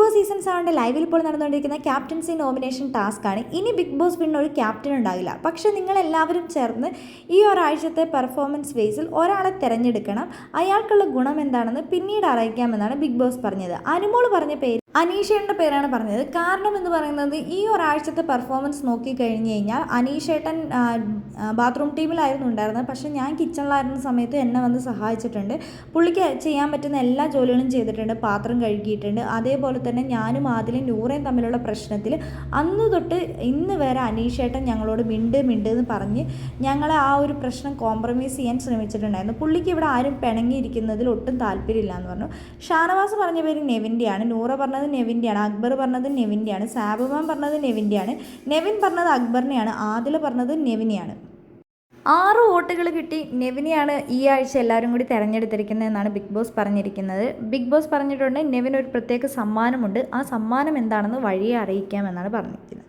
Boss season സെവന്റെ ലൈവിൽ ഇപ്പോൾ നടന്നുകൊണ്ടിരിക്കുന്ന ക്യാപ്റ്റൻസി നോമിനേഷൻ ടാസ്ക് ആണ്. ഇനി ബിഗ് ബോസ് പിന്നെ ഒരു ക്യാപ്റ്റൻ ഉണ്ടാകില്ല. പക്ഷേ നിങ്ങളെല്ലാവരും ചേർന്ന് ഈ ഒരാഴ്ചത്തെ പെർഫോമൻസ് ബേസിൽ ഒരാളെ തിരഞ്ഞെടുക്കണം. അയാൾക്കുള്ള ഗുണം എന്താണെന്ന് പിന്നീട് അറിയിക്കാമെന്നാണ് ബിഗ് ബോസ് പറഞ്ഞത്. അനുമോൾ പറഞ്ഞ പേര് അനീഷേട്ടന്റെ പേരാണ് പറഞ്ഞത്. കാരണം എന്ന് പറയുന്നത് ഈ ഒരാഴ്ചത്തെ പെർഫോമൻസ് നോക്കി കഴിഞ്ഞ് കഴിഞ്ഞാൽ അനീഷേട്ടൻ ബാത്റൂം ടീമിലായിരുന്നു ഉണ്ടായിരുന്നത്. പക്ഷേ ഞാൻ കിച്ചണിലായിരുന്ന സമയത്ത് എന്നെ വന്ന് സഹായിച്ചിട്ടുണ്ട്. പുള്ളിക്ക് ചെയ്യാൻ പറ്റുന്ന എല്ലാ ജോലികളും ചെയ്തിട്ടുണ്ട്. പാത്രം കഴുകിയിട്ടുണ്ട്. അതേപോലെ തന്നെ ഞാനും ആദിലും നൂറേയും തമ്മിലുള്ള പ്രശ്നത്തിൽ അന്ന് തൊട്ട് ഇന്ന് വരെ അനീഷേട്ടൻ ഞങ്ങളോട് മിണ്ട് മിണ്ട് എന്ന് പറഞ്ഞ് ഞങ്ങളെ ആ ഒരു പ്രശ്നം കോംപ്രമൈസ് ചെയ്യാൻ ശ്രമിച്ചിട്ടുണ്ടായിരുന്നു. പുള്ളിക്ക് ഇവിടെ ആരും പിണങ്ങിയിരിക്കുന്നതിൽ ഒട്ടും താല്പര്യമില്ല എന്ന് പറഞ്ഞു. ഷാനവാസ് പറഞ്ഞ പേര് നെവിന്റെയാണ്. നൂറ പറഞ്ഞത് നെവിന്റെയാണ് അക്ബർ പറഞ്ഞത് നെവിന്റെയാണ് സാബുമാൻ പറഞ്ഞത് നെവിന്റെയാണ്. നെവിൻ പറഞ്ഞത് അക്ബറിനെയാണ് ആദില പറഞ്ഞത് നെവിനെയാണ്. ആറ് വോട്ടുകൾ കിട്ടി നെവിനെയാണ് ഈ ആഴ്ച എല്ലാവരും കൂടി തിരഞ്ഞെടുത്തിരിക്കുന്നതെന്നാണ് ബിഗ് ബോസ് പറഞ്ഞിരിക്കുന്നത്. ബിഗ് ബോസ് പറഞ്ഞിട്ടുണ്ട് നെവിന് ഒരു പ്രത്യേക സമ്മാനമുണ്ട്. ആ സമ്മാനം എന്താണെന്ന് വഴിയെ അറിയിക്കാമെന്നാണ് പറഞ്ഞിരിക്കുന്നത്.